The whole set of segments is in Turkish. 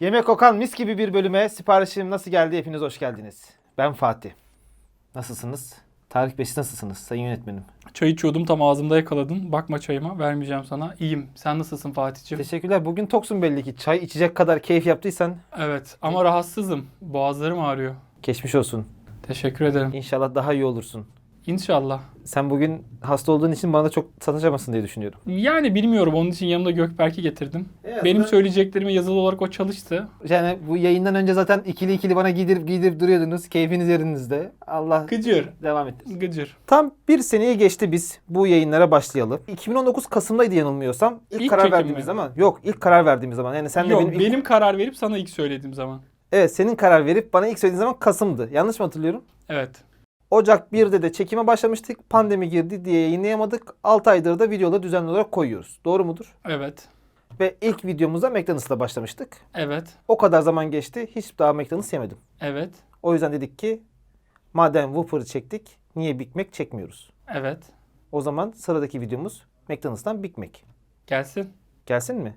Yemek kokan mis gibi bir bölüme siparişim nasıl geldi hepiniz hoş geldiniz. Ben Fatih. Nasılsınız? Tarık Bey siz nasılsınız sayın yönetmenim? Çay içiyordum tam ağzımda yakaladın. Bakma çayıma vermeyeceğim sana. İyiyim. Sen nasılsın Fatih'ciğim? Teşekkürler. Bugün toksun belli ki. Çay içecek kadar keyif yaptıysan Evet ama rahatsızım. Boğazlarım ağrıyor. geçmiş olsun. Teşekkür ederim. İnşallah daha iyi olursun. İnşallah. Sen bugün hasta olduğun için bana da çok sataşamazsın diye düşünüyorum. Yani bilmiyorum onun için yanımda Gökberk'i getirdim. Evet, Benim ben- söyleyeceklerimi yazılı olarak o çalıştı. Yani bu yayından önce zaten ikili ikili bana giydirip giydirip duruyordunuz. Keyfiniz yerinizde. Allah Gıcır. devam ettirsin. Gıcır. Tam bir seneye geçti biz bu yayınlara başlayalım. 2019 Kasım'daydı yanılmıyorsam. İlk, İlk karar verdiğimiz mi? zaman. Yok ilk karar verdiğimiz zaman. Yani sen de Yok benim, benim, ilk- karar verip sana ilk söylediğim zaman. Evet senin karar verip bana ilk söylediğin zaman Kasım'dı. Yanlış mı hatırlıyorum? Evet. Ocak 1'de de çekime başlamıştık. Pandemi girdi diye yayınlayamadık. 6 aydır da videoları düzenli olarak koyuyoruz. Doğru mudur? Evet. Ve ilk videomuzda McDonald's'la başlamıştık. Evet. O kadar zaman geçti. Hiç daha McDonald's yemedim. Evet. O yüzden dedik ki madem Whopper'ı çektik niye Big Mac çekmiyoruz? Evet. O zaman sıradaki videomuz McDonald's'tan Big Mac. Gelsin. Gelsin mi?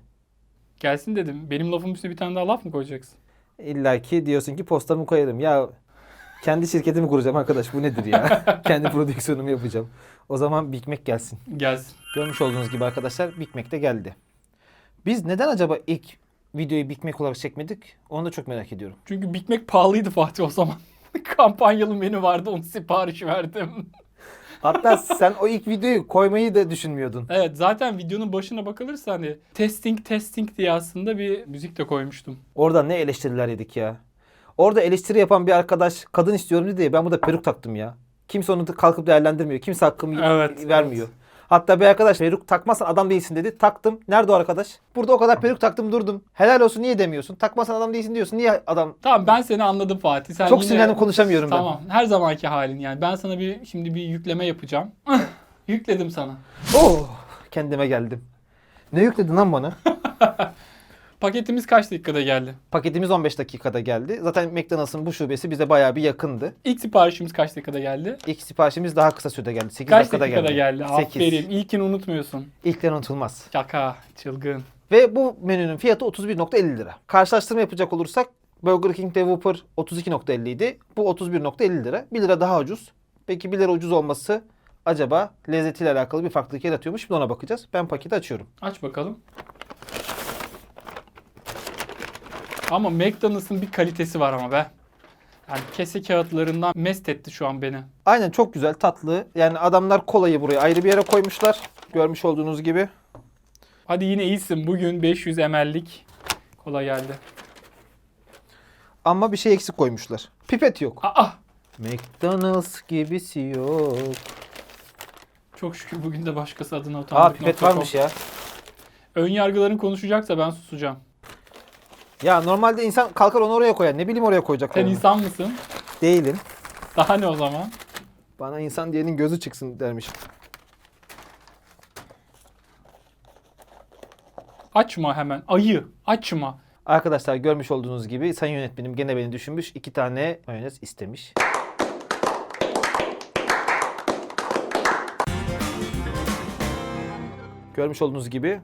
Gelsin dedim. Benim lafım üstüne bir tane daha laf mı koyacaksın? İlla ki diyorsun ki postamı koyarım. Ya kendi şirketimi kuracağım arkadaş bu nedir ya? kendi prodüksiyonumu yapacağım. O zaman Big Mac gelsin. Gelsin. Görmüş olduğunuz gibi arkadaşlar Big Mac de geldi. Biz neden acaba ilk videoyu Big Mac olarak çekmedik? Onu da çok merak ediyorum. Çünkü Big Mac pahalıydı Fatih o zaman. Kampanyalı menü vardı onu sipariş verdim. Hatta sen o ilk videoyu koymayı da düşünmüyordun. Evet zaten videonun başına bakılırsa hani testing testing diye aslında bir müzik de koymuştum. Orada ne eleştiriler yedik ya. Orada eleştiri yapan bir arkadaş kadın istiyorum dedi ya ben burada peruk taktım ya. Kimse onu kalkıp değerlendirmiyor. Kimse hakkımı Evet, vermiyor. Hatta bir arkadaş peruk takmazsan adam değilsin dedi. Taktım. Nerede o arkadaş? Burada o kadar peruk taktım durdum. Helal olsun niye demiyorsun? Takmazsan adam değilsin diyorsun. Niye adam? Tamam ben seni anladım Fatih. Sen Çok yine- sinirlendim konuşamıyorum ben. Tamam her zamanki halin yani. Ben sana bir şimdi bir yükleme yapacağım. Yükledim sana. Oh kendime geldim. Ne yükledin lan bana? Paketimiz kaç dakikada geldi? Paketimiz 15 dakikada geldi. Zaten McDonald's'ın bu şubesi bize bayağı bir yakındı. İlk siparişimiz kaç dakikada geldi? İlk siparişimiz daha kısa sürede geldi. 8 Kaç dakikada, dakikada geldi? geldi. 8. Aferin. İlkini unutmuyorsun. İlkten unutulmaz. Şaka. Çılgın. Ve bu menünün fiyatı 31.50 lira. Karşılaştırma yapacak olursak Burger King'de Whopper 32.50 idi. Bu 31.50 lira. 1 lira daha ucuz. Peki 1 lira ucuz olması acaba lezzetiyle alakalı bir farklılık yaratıyormuş. Şimdi ona bakacağız. Ben paketi açıyorum. Aç bakalım. Ama McDonald's'ın bir kalitesi var ama be. Yani kese kağıtlarından mest etti şu an beni. Aynen çok güzel tatlı. Yani adamlar kolayı buraya ayrı bir yere koymuşlar. Görmüş olduğunuz gibi. Hadi yine iyisin. Bugün 500 ml'lik kola geldi. Ama bir şey eksik koymuşlar. Pipet yok. Aa! McDonald's gibisi yok. Çok şükür bugün de başkası adına Aa utandık. pipet varmış ya. Ön yargıların konuşacaksa ben susacağım. Ya normalde insan kalkar onu oraya koyar. Ne bileyim oraya koyacak. Sen onu. insan mısın? Değilim. Daha ne o zaman? Bana insan diyenin gözü çıksın dermiş. Açma hemen. Ayı. Açma. Arkadaşlar görmüş olduğunuz gibi sayın yönetmenim gene beni düşünmüş. iki tane mayonez istemiş. Görmüş olduğunuz gibi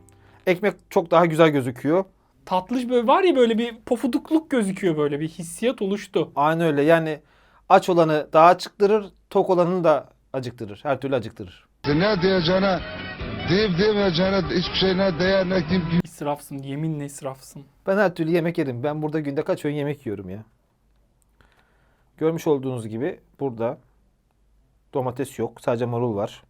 ekmek çok daha güzel gözüküyor. Tatlış böyle var ya böyle bir pofudukluk gözüküyor böyle bir hissiyat oluştu. Aynı öyle yani aç olanı daha acıktırır, tok olanı da acıktırır. Her türlü acıktırır. Ne diyeceğine, deyip demeyeceğine hiçbir şey ne değer ne kim İsrafsın. Yeminle israfsın. Ben her türlü yemek yerim. Ben burada günde kaç öğün yemek yiyorum ya. Görmüş olduğunuz gibi burada domates yok. Sadece marul var.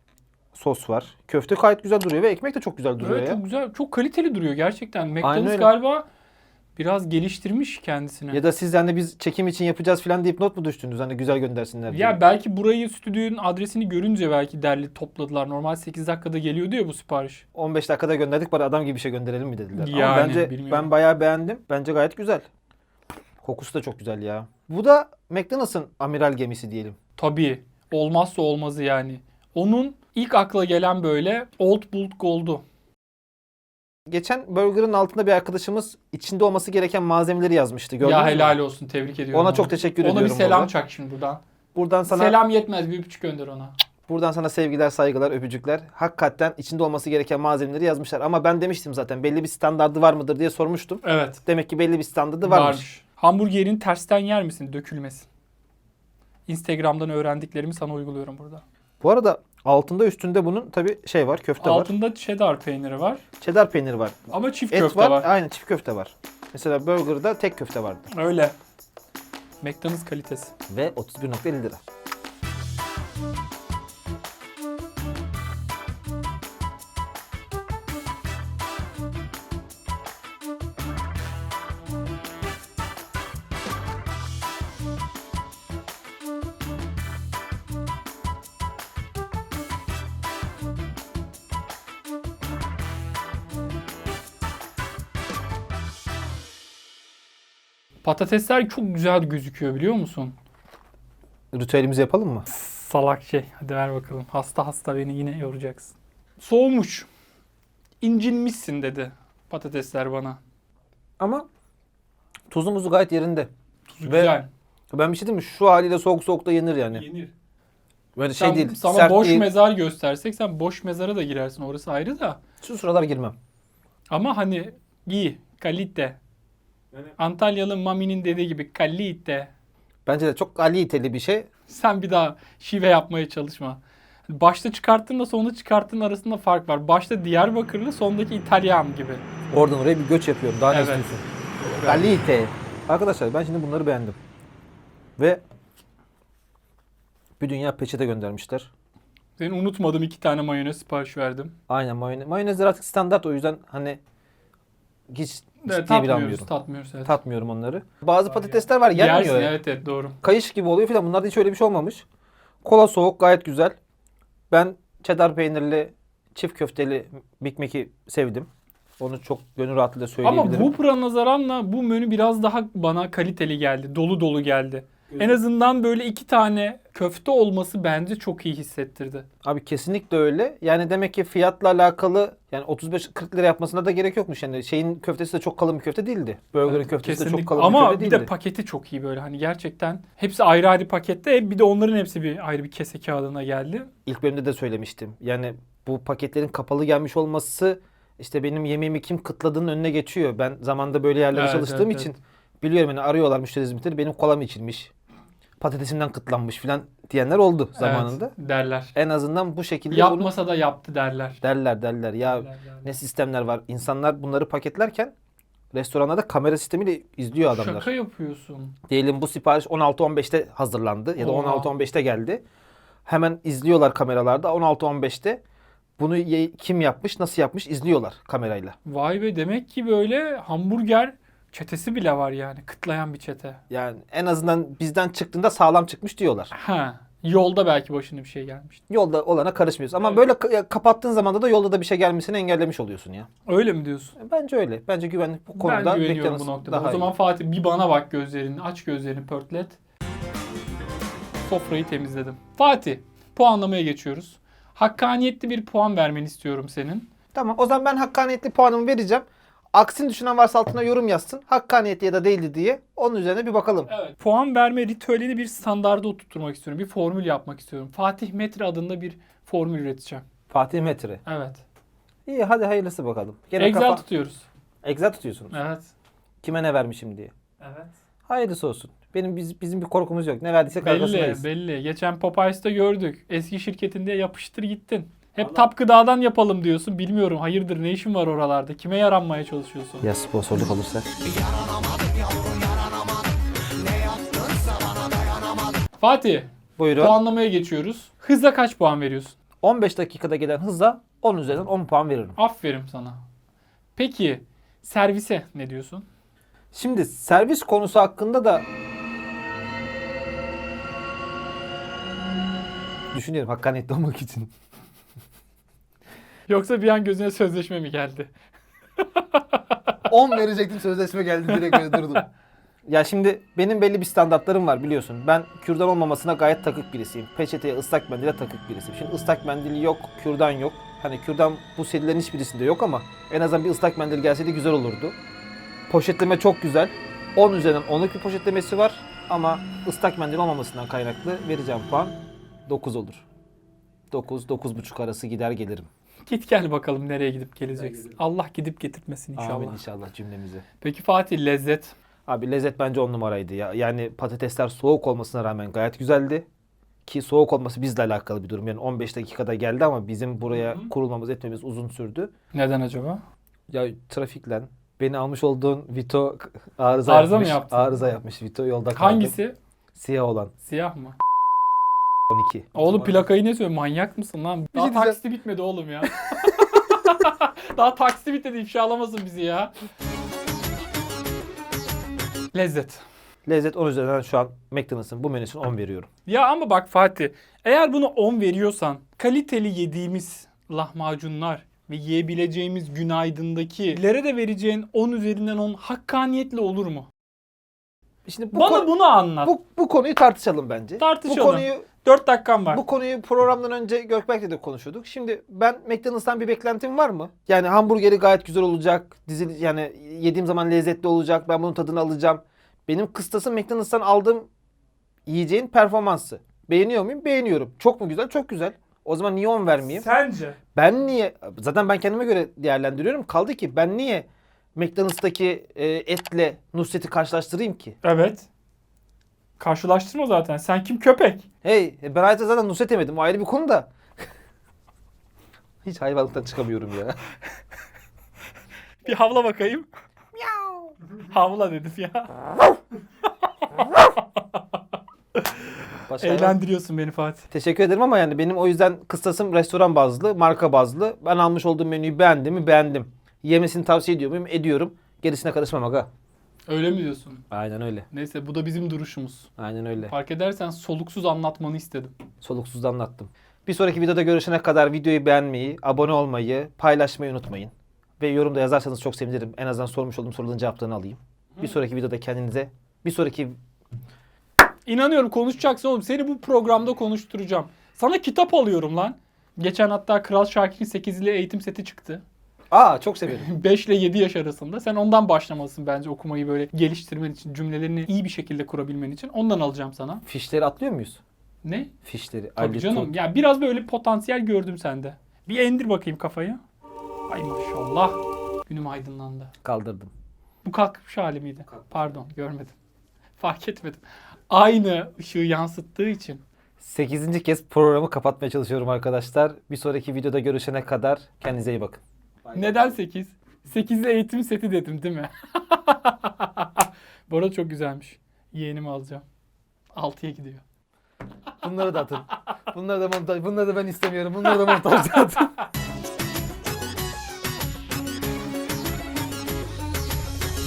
Sos var. Köfte gayet güzel duruyor ve ekmek de çok güzel duruyor Evet ya. çok güzel. Çok kaliteli duruyor gerçekten. McDonald's galiba biraz geliştirmiş kendisini. Ya da siz hani biz çekim için yapacağız falan deyip not mu düştünüz? Hani güzel göndersinler diye. Ya belki burayı stüdyonun adresini görünce belki derli topladılar. Normal 8 dakikada geliyordu ya bu sipariş. 15 dakikada gönderdik bari adam gibi bir şey gönderelim mi dediler. Ama Yani, bence bilmiyorum. ben bayağı beğendim. Bence gayet güzel. Kokusu da çok güzel ya. Bu da McDonald's'ın amiral gemisi diyelim. Tabii. Olmazsa olmazı yani. Onun ilk akla gelen böyle Old Bolt Gold'u. Geçen burger'ın altında bir arkadaşımız içinde olması gereken malzemeleri yazmıştı. Gördünüz Ya mü? helal olsun. Tebrik ediyorum. Ona onu. çok teşekkür Ona ediyorum. bir selam burada. çak şimdi buradan. Buradan sana Selam yetmez. Bir öpücük gönder ona. Buradan sana sevgiler, saygılar, öpücükler. Hakikaten içinde olması gereken malzemeleri yazmışlar. Ama ben demiştim zaten belli bir standardı var mıdır diye sormuştum. Evet. Demek ki belli bir standardı varmış. Varmış. Hamburgerin tersten yer misin? Dökülmesin. Instagram'dan öğrendiklerimi sana uyguluyorum burada. Bu arada altında üstünde bunun tabi şey var, köfte var. Altında cheddar peyniri var. Cheddar peyniri var. Ama çift Et köfte var, var. aynen çift köfte var. Mesela burgerda tek köfte vardı. Öyle. McDonald's kalitesi. Ve 31.50 lira. Patatesler çok güzel gözüküyor biliyor musun? Ritüelimizi yapalım mı? Salak şey. Hadi ver bakalım. Hasta hasta beni yine yoracaksın. Soğumuş. İncinmişsin dedi patatesler bana. Ama tuzu muzu gayet yerinde. Tuzu Ve- güzel. Ben bir şey diyeyim mi? Şu haliyle soğuk soğuk da yenir yani. Yenir. Böyle şey Sen- değil. Sana sert boş değil. mezar göstersek sen boş mezara da girersin. Orası ayrı da. Şu sıralar girmem. Ama hani iyi. Kalite. Antalyalı Mami'nin dediği gibi kalite. Bence de çok kaliteli bir şey. Sen bir daha şive yapmaya çalışma. Başta çıkarttığınla sonunda çıkarttığın arasında fark var. Başta Diyarbakırlı, sondaki İtalyan gibi. Oradan oraya bir göç yapıyorum. Daha ne Evet. istiyorsun? Kalite. Arkadaşlar ben şimdi bunları beğendim. Ve bir dünya peçete göndermişler. Seni unutmadım iki tane mayonez sipariş verdim. Aynen mayonez. Mayonezler artık standart o yüzden hani hiç Evet, ciddiye bile almıyorum. tatmıyoruz. Evet. Tatmıyorum onları. Bazı patatesler var yenmiyor. Yersin, evet evet doğru. Kayış gibi oluyor falan. Bunlarda hiç öyle bir şey olmamış. Kola soğuk gayet güzel. Ben cheddar peynirli çift köfteli Big Mac'i sevdim. Onu çok gönül rahatlığıyla söyleyebilirim. Ama Whopper'a nazaranla bu menü biraz daha bana kaliteli geldi. Dolu dolu geldi. En azından böyle iki tane köfte olması bence çok iyi hissettirdi. Abi kesinlikle öyle. Yani demek ki fiyatla alakalı yani 35-40 lira yapmasına da gerek yokmuş. Yani şeyin köftesi de çok kalın bir köfte değildi. Burger'ın köftesi de çok kalın bir Ama köfte bir değildi. de paketi çok iyi böyle hani gerçekten. Hepsi ayrı ayrı pakette. Bir de onların hepsi bir ayrı bir kese kağıdına geldi. İlk bölümde de söylemiştim. Yani bu paketlerin kapalı gelmiş olması işte benim yemeğimi kim kıtladığının önüne geçiyor. Ben zamanda böyle yerlere Evet, çalıştığım evet, için biliyorum hani arıyorlar müşteri hizmetleri benim kolam içilmiş. Patatesimden kıtlanmış filan diyenler oldu zamanında. Evet, derler. En azından bu şekilde bunu Yapmasa da yaptı derler. derler derler. Ya Derler, derler. ne sistemler var. İnsanlar bunları paketlerken restoranlarda kamera sistemiyle izliyor adamlar. Şaka yapıyorsun. Diyelim bu sipariş 16-15'te hazırlandı ya da Oha. 16-15'te geldi. Hemen izliyorlar kameralarda 16-15'te. Bunu kim yapmış, nasıl yapmış izliyorlar kamerayla. Vay be demek ki böyle hamburger çetesi bile var yani. Kıtlayan bir çete. Yani en azından bizden çıktığında sağlam çıkmış diyorlar. Ha. Yolda belki başına bir şey gelmişti. Yolda olana karışmıyoruz. Ama Evet. böyle ka- kapattığın zaman da yolda da bir şey gelmesini engellemiş oluyorsun ya. Öyle mi diyorsun? Bence öyle. Bence güvenlik bu konuda ben güveniyorum bu noktada. daha O zaman iyi. Fatih bir bana bak gözlerini. Aç gözlerini pörtlet. Sofrayı temizledim. Fatih puanlamaya geçiyoruz. Hakkaniyetli bir puan vermeni istiyorum senin. Tamam o zaman ben hakkaniyetli puanımı vereceğim. Aksini düşünen varsa altına yorum yazsın. Hakkaniyetli ya da değildi diye. Onun üzerine bir bakalım. Evet. Puan verme ritüelini bir standarda oturtturmak istiyorum. Bir formül yapmak istiyorum. Fatih Metre adında bir formül üreteceğim. Fatih Metri. Evet. İyi hadi hayırlısı bakalım. Gene Excel kafa... tutuyoruz. Excel tutuyorsunuz. Evet. Kime ne vermişim diye. Evet. Hayırlısı olsun. Benim biz, bizim bir korkumuz yok. Ne verdiysek arkasındayız. Belli belli. Geçen Popeyes'ta gördük. Eski şirketinde yapıştır gittin. Hep tap gıdadan yapalım diyorsun. Bilmiyorum hayırdır ne işin var oralarda? Kime yaranmaya çalışıyorsun? Ya sponsorluk olursa? Fatih Buyurun. puanlamaya geçiyoruz. Hıza kaç puan veriyorsun? 15 dakikada gelen hıza 10 üzerinden 10 puan veririm. Aferin sana. Peki servise ne diyorsun? Şimdi servis konusu hakkında da düşünüyorum hakkaniyetli olmak için. Yoksa bir an gözüne sözleşme mi geldi? 10 verecektim sözleşme geldi direkt öyle durdum. Ya şimdi benim belli bir standartlarım var biliyorsun. Ben kürdan olmamasına gayet takık birisiyim. Peçeteye ıslak mendile takık birisiyim. Şimdi ıslak mendil yok, kürdan yok. Hani kürdan bu serilerin hiçbirisinde yok ama en azından bir ıslak mendil gelseydi güzel olurdu. Poşetleme çok güzel. 10 üzerinden 10'luk bir poşetlemesi var. Ama ıslak mendil olmamasından kaynaklı vereceğim puan 9 olur. 9-9.5 arası gider gelirim. Git gel bakalım nereye gidip geleceksin. Allah gidip getirtmesin inşallah. Amin inşallah cümlemizi. Peki Fatih lezzet. Abi lezzet bence on numaraydı ya. Yani patatesler soğuk olmasına rağmen gayet güzeldi. Ki soğuk olması bizle alakalı bir durum. Yani 15 dakikada geldi ama bizim buraya Hı kurulmamız etmemiz uzun sürdü. Neden acaba? Ya trafikle beni almış olduğun Vito arıza, Arıza mı yapmış. yaptı? Arıza yapmış Vito yolda kaldı. Hangisi? Siyah olan Siyah mı? 12. Oğlum plakayı ne söylüyor? Manyak mısın lan? Daha şey taksiti bitmedi oğlum ya. Daha taksiti bitmedi ifşalamasın bizi ya. Lezzet. Lezzet 10 üzerinden şu an McDonald's'ın bu menüsüne 10 veriyorum. Ya ama bak Fatih, eğer bunu 10 veriyorsan kaliteli yediğimiz lahmacunlar ve yiyebileceğimiz günaydındaki de vereceğin 10 üzerinden 10 hakkaniyetle olur mu? Şimdi bu, Bana konu- bunu anlat. bu, bu konuyu tartışalım bence. Tartışalım. Bu konuyu 4 dakikam var. Bu konuyu programdan önce Gökberk'le de konuşuyorduk. Şimdi ben McDonald's'tan bir beklentim var mı? Yani hamburgeri gayet güzel olacak. Dizili, yani yediğim zaman lezzetli olacak. Ben bunun tadını alacağım. Benim kıstasım McDonald's'tan aldığım yiyeceğin performansı. Beğeniyor muyum? Beğeniyorum. Çok mu güzel? Çok güzel. O zaman niye 10 vermeyeyim? Sence? Ben niye? Zaten ben kendime göre değerlendiriyorum. Kaldı ki ben niye McDonald's'taki e, etle Nusret'i karşılaştırayım ki? Evet. Karşılaştırma zaten. Sen kim köpek? Hey ben hayatımda zaten Nusret yemedim. O ayrı bir konu da. Hiç hayvanlıktan çıkamıyorum ya. Bir havla bakayım. havla dedim ya. Başka hayvan- Eğlendiriyorsun beni Fatih. Teşekkür ederim ama yani benim o yüzden kıstasım restoran bazlı, marka bazlı. Ben almış olduğum menüyü beğendim mi? Beğendim. Yemesini tavsiye ediyor muyum? Ediyorum. Gerisine karışmam aga. Öyle mi diyorsun? Aynen öyle. Neyse bu da bizim duruşumuz. Aynen öyle. Fark edersen soluksuz anlatmanı istedim. Soluksuz anlattım. Bir sonraki videoda görüşene kadar videoyu beğenmeyi, abone olmayı, paylaşmayı unutmayın. Ve yorumda yazarsanız çok sevinirim. En azından sormuş olduğum soruların cevaplarını alayım. Bir sonraki videoda kendinize, bir sonraki İnanıyorum konuşacaksın oğlum. Seni bu programda konuşturacağım. Sana kitap alıyorum lan. Geçen hatta Kral Şakir'in 8'li eğitim seti çıktı. Aa çok severim. 5 ile 7 yaş arasında. Sen ondan başlamalısın bence okumayı böyle geliştirmen için, cümlelerini iyi bir şekilde kurabilmen için. Ondan alacağım sana. Fişleri atlıyor muyuz? Ne? Fişleri. Tabii Ali canım. Tut. Ya biraz böyle potansiyel gördüm sende. Bir endir bakayım kafayı. Ay maşallah. Günüm aydınlandı. Kaldırdım. Bu kalkmış hali miydi? Pardon görmedim. Fark etmedim. Aynı ışığı yansıttığı için. 8. kez programı kapatmaya çalışıyorum arkadaşlar. Bir sonraki videoda görüşene kadar kendinize iyi bakın. Neden 8? 8'li eğitim seti dedim değil mi? Bu arada çok güzelmiş. Yeğenimi alacağım. 6'ya gidiyor. Bunları da atın. Bunları da montaj. Bunları da ben istemiyorum. Bunları da montajda atın.